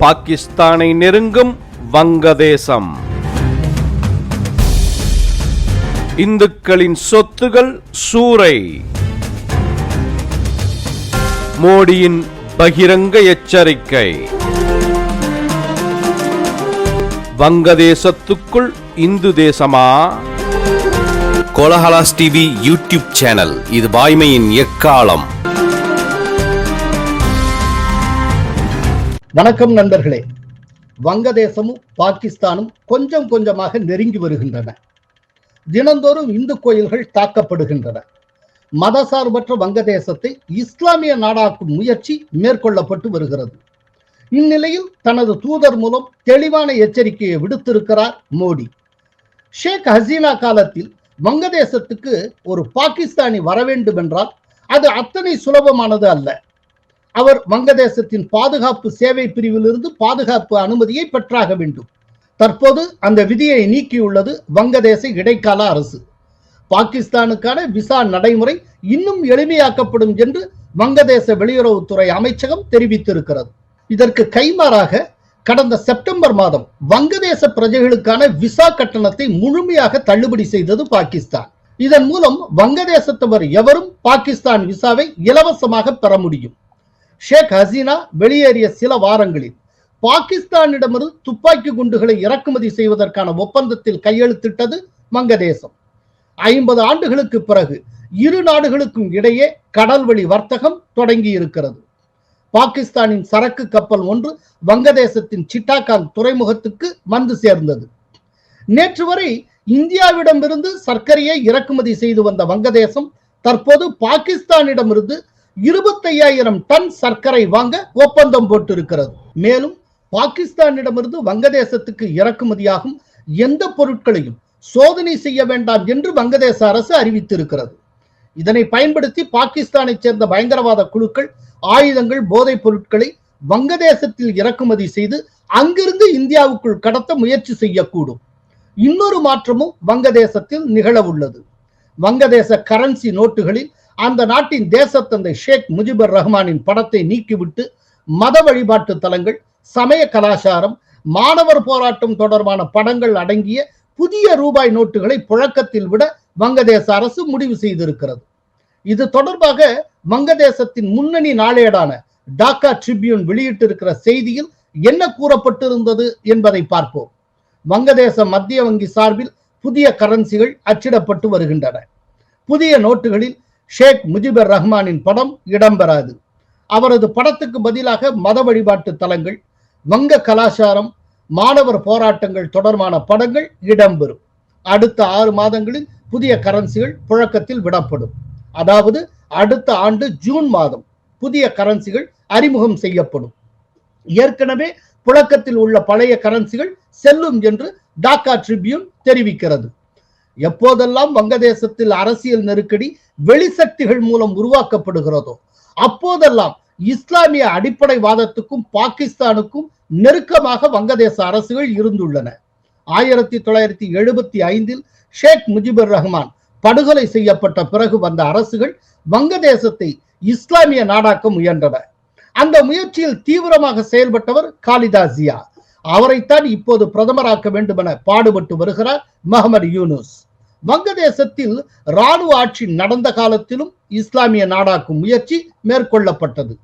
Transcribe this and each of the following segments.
பாகிஸ்தானை நெருங்கும் வங்கதேசம். இந்துக்களின் சொத்துகள் சூறை. மோடியின் பகிரங்க எச்சரிக்கை. வங்கதேசத்துக்குள் இந்து தேசமா? Kolahalas TV YouTube channel. இது வாய்மையின் எக்காலம்? வணக்கம் நண்பர்களே. வங்கதேசமும் பாகிஸ்தானும் கொஞ்சம் கொஞ்சமாக நெருங்கி வருகின்றன. தினந்தோறும் இந்து கோயில்கள் தாக்கப்படுகின்றன. மதசார்பற்ற வங்கதேசத்தை இஸ்லாமிய நாடாக்கும் முயற்சி மேற்கொள்ளப்பட்டு வருகிறது. இந்நிலையில் தனது தூதர் மூலம் தெளிவான எச்சரிக்கையை விடுத்திருக்கிறார் மோடி. ஷேக் ஹசீனா காலத்தில் வங்கதேசத்துக்கு ஒரு பாகிஸ்தானி வர வேண்டும் என்றால் அது அத்தனை சுலபமானது அல்ல. அவர் வங்கதேசத்தின் பாதுகாப்பு சேவை பிரிவிலிருந்து பாதுகாப்பு அனுமதியை பெற்றாக வேண்டும். தற்போது அந்த விதியை நீக்கியுள்ளது வங்கதேச இடைக்கால அரசு. பாகிஸ்தானுக்கான விசா நடைமுறை இன்னும் எளிமையாக்கப்படும் என்று வங்கதேச வெளியுறவுத்துறை அமைச்சகம் தெரிவித்திருக்கிறது. இதற்கு கைமாறாக கடந்த செப்டம்பர் மாதம் வங்கதேச பிரஜைகளுக்கான விசா கட்டணத்தை முழுமையாக தள்ளுபடி செய்தது பாகிஸ்தான். இதன் மூலம் வங்கதேசத்தவர் எவரும் பாகிஸ்தான் விசாவை இலவசமாக பெற முடியும். ஷேக் ஹசீனா வெளியேறிய சில வாரங்களில் பாகிஸ்தானிடமிருந்து துப்பாக்கி குண்டுகளை இறக்குமதி செய்வதற்கான ஒப்பந்தத்தில் கையெழுத்திட்டது வங்கதேசம். ஐம்பது ஆண்டுகளுக்கு பிறகு இரு நாடுகளுக்கும் இடையே கடல்வழி வர்த்தகம் தொடங்கி இருக்கிறது பாகிஸ்தானின் சரக்கு கப்பல் ஒன்று வங்கதேசத்தின் சிட்டாகாங் துறைமுகத்துக்கு வந்து சேர்ந்தது. நேற்று வரை இந்தியாவிடமிருந்து சர்க்கரையை இறக்குமதி செய்து வந்த வங்கதேசம் தற்போது பாகிஸ்தானிடமிருந்து இருபத்தையாயிரம் டன் சர்க்கரை வாங்க ஒப்பந்தம் போட்டிருக்கிறது. மேலும் பாகிஸ்தானிடமிருந்து வங்கதேசத்துக்கு இறக்குமதியாகும் எந்த பொருட்களையும் சோதனை செய்ய வேண்டாம் என்று வங்கதேச அரசு அறிவித்திருக்கிறது. இதனை பயன்படுத்தி பாகிஸ்தானைச் சேர்ந்த பயங்கரவாத குழுக்கள் ஆயுதங்கள் போதைப் பொருட்களை வங்கதேசத்தில் இறக்குமதி செய்து அங்கிருந்து இந்தியாவுக்குள் கடத்த முயற்சி செய்யக்கூடும். இன்னொரு மாற்றமும் வங்கதேசத்தில் நிகழ உள்ளது. வங்கதேச கரன்சி நோட்டுகளில் அந்த நாட்டின் தேசத்தந்தை ஷேக் முஜிபுர் ரஹ்மானின் படத்தை நீக்கிவிட்டு மத வழிபாட்டு தலங்கள் சமய கலாச்சாரம் மாணவர் போராட்டம் தொடர்பான படங்கள் அடங்கிய புதிய ரூபாய் நோட்டுகளை புழக்கத்தில் விட வங்கதேச அரசு முடிவு செய்திருக்கிறது. இது தொடர்பாக வங்கதேசத்தின் முன்னணி நாளேடான டாக்கா ட்ரிபியூன் வெளியிட்டிருக்கிற செய்தியில் என்ன கூறப்பட்டிருந்தது என்பதை பார்ப்போம். வங்கதேச மத்திய வங்கி சார்பில் புதிய கரன்சிகள் அச்சிடப்பட்டு வருகின்றன. புதிய நோட்டுகளில் ஷேக் முஜிபர் ரஹ்மானின் படம் இடம்பெறாது. அவரது படத்துக்கு பதிலாக மத வழிபாட்டு தலங்கள் வங்க கலாச்சாரம் மாணவர் போராட்டங்கள் தொடர்பான படங்கள் இடம்பெறும். அடுத்த ஆறு மாதங்களில் புதிய கரன்சிகள் புழக்கத்தில் விடப்படும். அதாவது அடுத்த ஆண்டு ஜூன் மாதம் புதிய கரன்சிகள் அறிமுகம் செய்யப்படும். ஏற்கனவே புழக்கத்தில் உள்ள பழைய கரன்சிகள் செல்லும் என்று டாக்கா ட்ரிபியூன் தெரிவிக்கிறது. எப்போதெல்லாம் வங்கதேசத்தில் அரசியல் நெருக்கடி வெளிசக்திகள் மூலம் உருவாக்கப்படுகிறதோ அப்போதெல்லாம் இஸ்லாமிய அடிப்படைவாதத்துக்கும் பாகிஸ்தானுக்கும் நெருக்கமாக வங்கதேச அரசுகள் இருந்துள்ளன. ஆயிரத்தி தொள்ளாயிரத்தி எழுபத்தி ஐந்தில் ஷேக் முஜிபுர் ரஹ்மான் படுகொலை செய்யப்பட்ட பிறகு வந்த அரசுகள் வங்கதேசத்தை இஸ்லாமிய நாடாக்க முயன்றன. அந்த முயற்சியில் தீவிரமாக செயல்பட்டவர் காலிதா ஜியா. அவரைத்தான் இப்போது பிரதமராக்க வேண்டும் என பாடுபட்டு வருகிறார் மஹமது யூனுஸ். வங்கதேசத்தில் இராணுவ ஆட்சி நடந்த காலத்திலும் இஸ்லாமிய நாடாக்கும் முயற்சி மேற்கொள்ளப்பட்டது.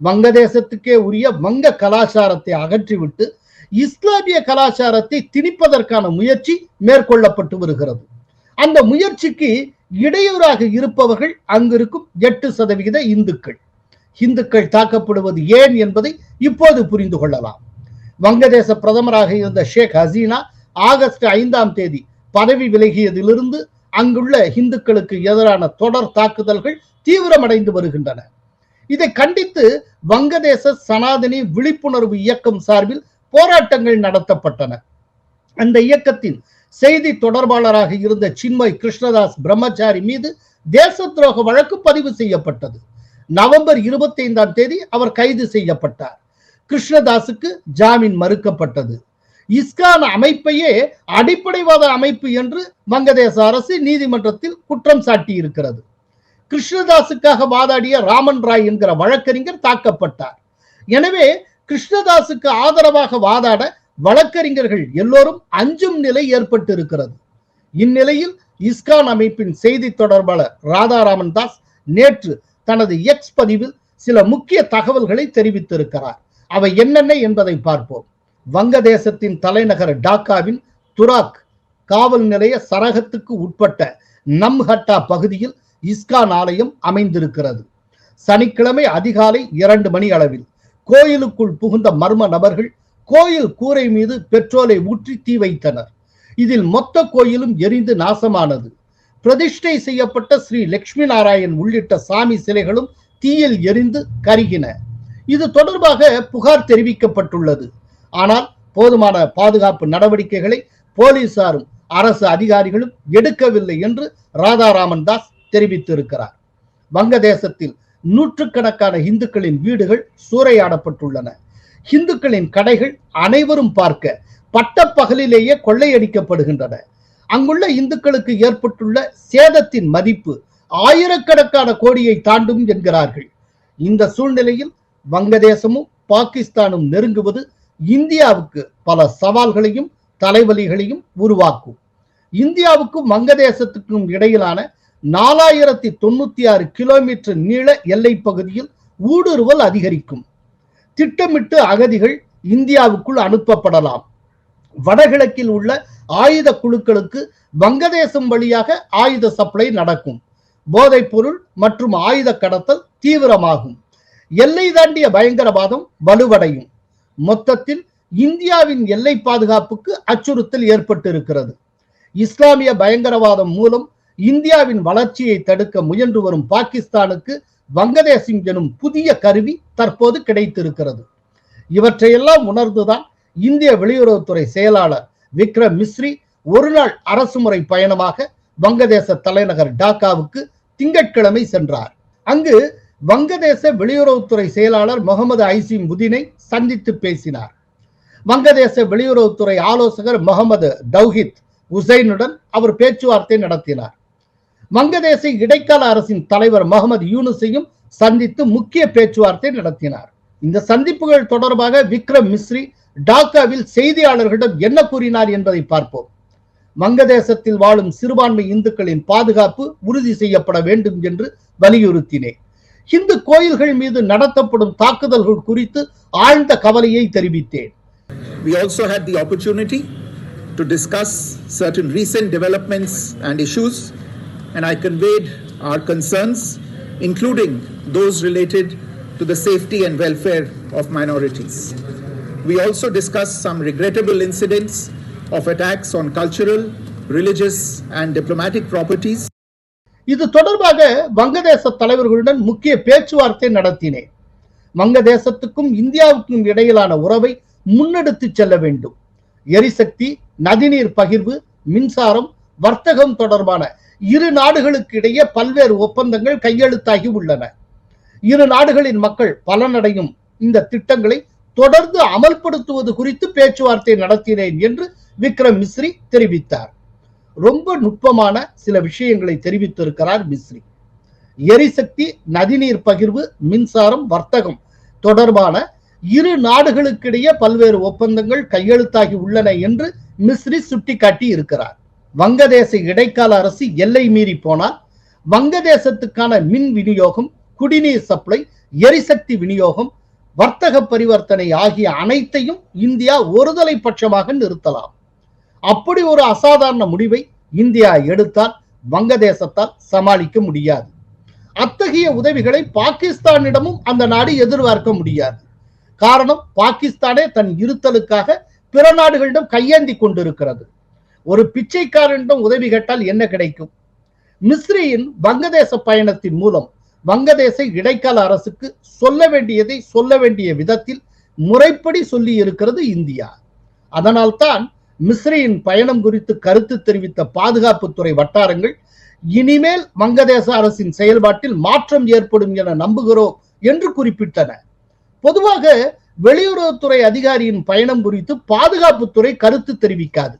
வங்கதேசத்துக்கே உரிய வங்க கலாச்சாரத்தை அகற்றிவிட்டு இஸ்லாமிய கலாச்சாரத்தை திணிப்பதற்கான முயற்சி மேற்கொள்ளப்பட்டு வருகிறது. அந்த முயற்சிக்கு இடையூறாக இருப்பவர்கள் அங்கிருக்கும் எட்டு சதவிகித இந்துக்கள். இந்துக்கள் தாக்கப்படுவது ஏன் என்பதை இப்போது புரிந்து கொள்ளலாம். வங்கதேச பிரதமராக இருந்த ஷேக் ஹசீனா ஆகஸ்ட் ஐந்தாம் தேதி பதவி விலகியதிலிருந்து அங்குள்ள இந்துக்களுக்கு எதிரான தொடர் தாக்குதல்கள் தீவிரமடைந்து வருகின்றன. இதை கண்டித்து வங்கதேச சனாதனி விழிப்புணர்வு இயக்கம் சார்பில் போராட்டங்கள் நடத்தப்பட்டன. அந்த இயக்கத்தின் செய்தி தொடர்பாளராக இருந்த சின்மய் கிருஷ்ணதாஸ் பிரம்மச்சாரி மீது தேச துரோக வழக்கு பதிவு செய்யப்பட்டது. நவம்பர் இருபத்தி ஐந்தாம் தேதி அவர் கைது செய்யப்பட்டார். கிருஷ்ணதாசுக்கு ஜாமீன் மறுக்கப்பட்டது. இஸ்கான் அமைப்பையே அடிப்படைவாத அமைப்பு என்று வங்கதேச அரசு நீதிமன்றத்தில் குற்றம் சாட்டி இருக்கிறது கிருஷ்ணதாஸுக்காக வாதாடிய ராமன் ராய் என்கிற வழக்கறிஞர் தாக்கப்பட்டார். எனவே கிருஷ்ணதாஸுக்கு ஆதரவாக வாதாட வழக்கறிஞர்கள் எல்லோரும் அஞ்சும் நிலை ஏற்பட்டு இருக்கிறது இந்நிலையில் இஸ்கான் அமைப்பின் செய்தி தொடர்பாளர் ராதாராமன் தாஸ் நேற்று தனது எக்ஸ் பதிவில் சில முக்கிய தகவல்களை தெரிவித்திருக்கிறார். அவை என்னென்ன என்பதை பார்ப்போம். வங்கதேசத்தின் தலைநகர் டாக்காவின் துராக் காவல் நிலைய சரகத்துக்கு உட்பட்ட நம்ஹட்டா பகுதியில் இஸ்கான் ஆலயம் அமைந்திருக்கிறது. சனிக்கிழமை அதிகாலை இரண்டு மணி அளவில் கோயிலுக்குள் புகுந்த மர்ம நபர்கள் கோயில் கூரை மீது பெட்ரோலை ஊற்றி தீ வைத்தனர். இதில் மொத்த கோயிலும் எரிந்து நாசமானது. பிரதிஷ்டை செய்யப்பட்ட ஸ்ரீ லட்சுமி நாராயண் உள்ளிட்ட சாமி சிலைகளும் தீயில் எரிந்து கருகின. இது தொடர்பாக புகார் தெரிவிக்கப்பட்டுள்ளது. ஆனால் போதுமான பாதுகாப்பு நடவடிக்கைகளை போலீசாரும் அரசு அதிகாரிகளும் எடுக்கவில்லை என்று ராதாராமன் தாஸ் தெரிவித்திருக்கிறார். வங்கதேசத்தில் நூற்றுக்கணக்கான இந்துக்களின் வீடுகள் சூறையாடப்பட்டுள்ளன. இந்துக்களின் கடைகள் அனைவரும் பார்க்க பட்டப்பகலிலேயே கொள்ளையடிக்கப்படுகின்றன. அங்குள்ள இந்துக்களுக்கு ஏற்பட்டுள்ள சேதத்தின் மதிப்பு ஆயிரக்கணக்கான கோடியை தாண்டும் என்கிறார்கள். இந்த சூழ்நிலையில் வங்கதேசமும் பாகிஸ்தானும் நெருங்குவது இந்தியாவுக்கு பல சவால்களையும் தலைவலிகளையும் உருவாக்கும். இந்தியாவுக்கும் வங்கதேசத்துக்கும் இடையிலான நாலாயிரத்தி தொண்ணூத்தி ஆறு கிலோமீட்டர் நீள எல்லை பகுதியில் ஊடுருவல் அதிகரிக்கும். திட்டமிட்டு அகதிகள் இந்தியாவுக்குள் அனுப்பப்படலாம். வடகிழக்கில் உள்ள ஆயுத குழுக்களுக்கு வங்கதேசம் வழியாக ஆயுத சப்ளை நடக்கும். போதைப் பொருள் மற்றும் ஆயுத கடத்தல் தீவிரமாகும். எல்லை தாண்டிய பயங்கரவாதம் வலுவடையும். மொத்தத்தில் இந்தியாவின் எல்லை பாதுகாப்புக்கு அச்சுறுத்தல் ஏற்பட்டிருக்கிறது. இஸ்லாமிய பயங்கரவாதம் மூலம் இந்தியாவின் வளர்ச்சியை தடுக்க முயன்று வரும் பாகிஸ்தானுக்கு வங்கதேசம் எனும் புதிய கருவி தற்போது கிடைத்திருக்கிறது. இவற்றையெல்லாம் உணர்ந்துதான் இந்திய வெளியுறவுத்துறை செயலாளர் விக்ரம் மிஸ்ரி ஒரு நாள் அரசுமுறை பயணமாக வங்கதேச தலைநகர் டாக்காவுக்கு திங்கட்கிழமை சென்றார். அங்கு வங்கதேச வெளியுறவுத்துறை செயலாளர் முகமது ஐசிம் முதினை சந்தித்து பேசினார். வங்கதேச வெளியுறவுத்துறை ஆலோசகர் முகமது தௌஹித் உசைனுடன் அவர் பேச்சுவார்த்தை நடத்தினார். வங்கதேச இடைக்கால அரசின் தலைவர் முகமது யூனுஸையும் சந்தித்து முக்கிய பேச்சுவார்த்தை நடத்தினார். இந்த சந்திப்புகள் தொடர்பாக விக்ரம் மிஸ்ரி டாக்காவில் செய்தியாளர்களிடம் என்ன கூறினார் என்பதை பார்ப்போம். வங்கதேசத்தில் வாழும் சிறுபான்மை இந்துக்களின் பாதுகாப்பு உறுதி செய்யப்பட வேண்டும் என்று வலியுறுத்தினேன். இந்து கோயில்கள் மீது நடத்தப்படும் தாக்குதல்கள் குறித்து ஆழ்ந்த கவலையை தெரிவித்தேன் We also had the opportunity to discuss certain recent developments and issues, and I conveyed our concerns, including those related to the safety and welfare of minorities. We also discussed some regrettable incidents of attacks on cultural, religious, and diplomatic properties. இது தொடர்பாக வங்கதேச தலைவர்களுடன் முக்கிய பேச்சுவார்த்தை நடத்தினேன். வங்கதேசத்துக்கும் இந்தியாவுக்கும் இடையிலான உறவை முன்னெடுத்து செல்ல வேண்டும். எரிசக்தி நதிநீர் பகிர்வு மின்சாரம் வர்த்தகம் தொடர்பான இரு நாடுகளுக்கு இடையே பல்வேறு ஒப்பந்தங்கள் கையெழுத்தாகி உள்ளன. இரு நாடுகளின் மக்கள் பலனடையும் இந்த திட்டங்களை தொடர்ந்து அமல்படுத்துவது குறித்து பேச்சுவார்த்தை நடத்தினேன் என்று விக்ரம் மிஸ்ரி தெரிவித்தார். ரொம்ப நுட்பமான சில விஷயங்களை தெரிவித்திருக்கிறார் மிஸ்ரி. எரிசக்தி நதிநீர் பகிர்வு மின்சாரம் வர்த்தகம் தொடர்பான இரு நாடுகளுக்கிடையே பல்வேறு ஒப்பந்தங்கள் கையெழுத்தாகி உள்ளன என்று மிஸ்ரி சுட்டிக்காட்டி இருக்கிறார். வங்கதேச இடைக்கால அரசு எல்லை மீறி போனால் வங்கதேசத்துக்கான மின் விநியோகம் குடிநீர் சப்ளை எரிசக்தி விநியோகம் வர்த்தக பரிவர்த்தனை ஆகிய அனைத்தையும் இந்தியா ஒருதலை பட்சமாக நிறுத்தலாம். அப்படி ஒரு அசாதாரண முடிவை இந்தியா எடுத்தால் வங்கதேசத்தால் சமாளிக்க முடியாது. அத்தகைய உதவிகளை பாகிஸ்தானிடமும் அந்த நாடு எதிர்பார்க்க முடியாது. காரணம் பாகிஸ்தானே தன் இருத்தலுக்காக பிற நாடுகளிடம் கையேந்தி கொண்டிருக்கிறது. ஒரு பிச்சைக்காரனிடம் உதவி கேட்டால் என்ன கிடைக்கும்? மிஸ்ரியின் வங்கதேச பயணத்தின் மூலம் வங்கதேச இடைக்கால அரசுக்கு சொல்ல வேண்டியதை சொல்ல வேண்டிய விதத்தில் முறைப்படி சொல்லி இருக்கிறது இந்தியா அதனால்தான் மிஸ்ரியின் பயணம் குறித்து கருத்து தெரிவித்த பாதுகாப்புத்துறை வட்டாரங்கள் இனிமேல் வங்கதேச அரசின் செயல்பாட்டில் மாற்றம் ஏற்படும் என நம்புகிறோம் என்று குறிப்பிட்டன. பொதுவாக வெளியுறவுத்துறை அதிகாரியின் பயணம் குறித்து பாதுகாப்புத்துறை கருத்து தெரிவிக்காது.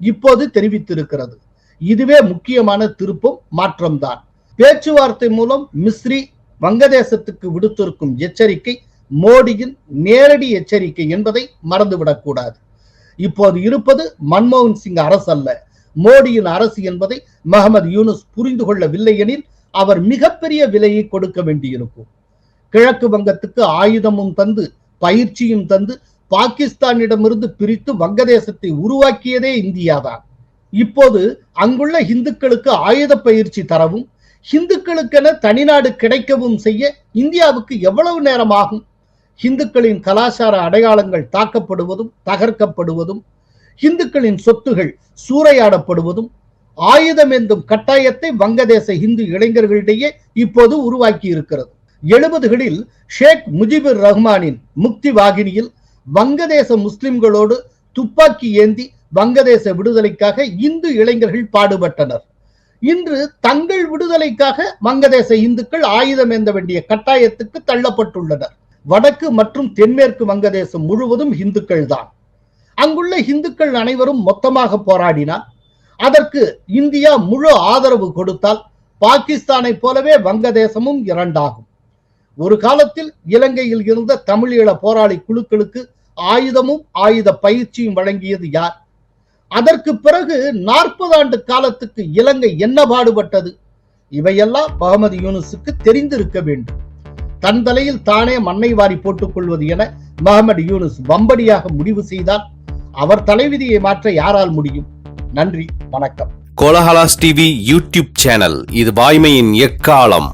இப்போது தெரிவித்திருக்கிறது. இதுவே முக்கியமான திருப்பம் மாற்றம்தான். பேச்சுவார்த்தை மூலம் மிஸ்ரி வங்கதேசத்துக்கு விடுத்திருக்கும் எச்சரிக்கை மோடியின் நேரடி எச்சரிக்கை என்பதை மறந்துவிடக்கூடாது. இப்போது இருப்பது மன்மோகன் சிங் அரசு அல்ல. மோடியின் அரசு என்பதை மஹமது யூனுஸ் புரிந்து கொள்ளவில்லை எனில் அவர் மிகப்பெரிய விலையை கொடுக்க வேண்டியிருக்கும். கிழக்கு வங்கத்துக்கு ஆயுதமும் தந்து பயிற்சியும் தந்து பாகிஸ்தானிடமிருந்து பிரித்து வங்கதேசத்தை உருவாக்கியதே இந்தியாதான். இப்போது அங்குள்ள இந்துக்களுக்கு ஆயுத பயிற்சி தரவும் இந்துக்களுக்கென தனிநாடு கிடைக்கவும் செய்ய இந்தியாவுக்கு எவ்வளவு நேரம் ஆகும் இந்துக்களின் கலாச்சார அடையாளங்கள் தாக்கப்படுவதும் தகர்க்கப்படுவதும் இந்துக்களின் சொத்துகள் சூறையாடப்படுவதும் ஆயுதம் என்றும் கட்டாயத்தை வங்கதேச இந்து இளைஞர்களிடையே இப்போது உருவாக்கி இருக்கிறது. எழுபதுகளில் ஷேக் முஜிபுர் ரஹ்மானின் முக்தி வாகினியில் வங்கதேச முஸ்லிம்களோடு துப்பாக்கி ஏந்தி வங்கதேச விடுதலைக்காக இந்து இளைஞர்கள் பாடுபட்டனர். இன்று தங்கள் விடுதலைக்காக வங்கதேச இந்துக்கள் ஆயுதம் ஏந்த வேண்டிய கட்டாயத்துக்கு தள்ளப்பட்டுள்ளனர். வடக்கு மற்றும் தென்மேற்கு வங்கதேசம் முழுவதும் இந்துக்கள் தான் அங்குள்ள இந்துக்கள் அனைவரும் மொத்தமாக போராடினால் அதற்கு இந்தியா முழு ஆதரவு கொடுத்தால் பாகிஸ்தானை போலவே வங்கதேசமும் இரண்டாகும். ஒரு காலத்தில் இலங்கையில் இருந்த தமிழீழ போராளி குழுக்களுக்கு ஆயுதமும் ஆயுத பயிற்சியும் வழங்கியது யார்? அதற்கு பிறகு நாற்பது ஆண்டு காலத்துக்கு இலங்கை என்ன பாடுபட்டது? இவையெல்லாம் முகமது யூனுஸுக்கு தெரிந்திருக்க வேண்டும். தன் தலையில் தானே மண்ணை வாரி போட்டுக் கொள்வது என முகமது யூனுஸ் வம்படியாக முடிவு செய்தால் அவர் தலைவிதியை மாற்ற யாரால் முடியும்? நன்றி வணக்கம். கோலஹலாஸ் டிவி யூடியூப் சேனல் இது வாய்மையின் எக்காலம்.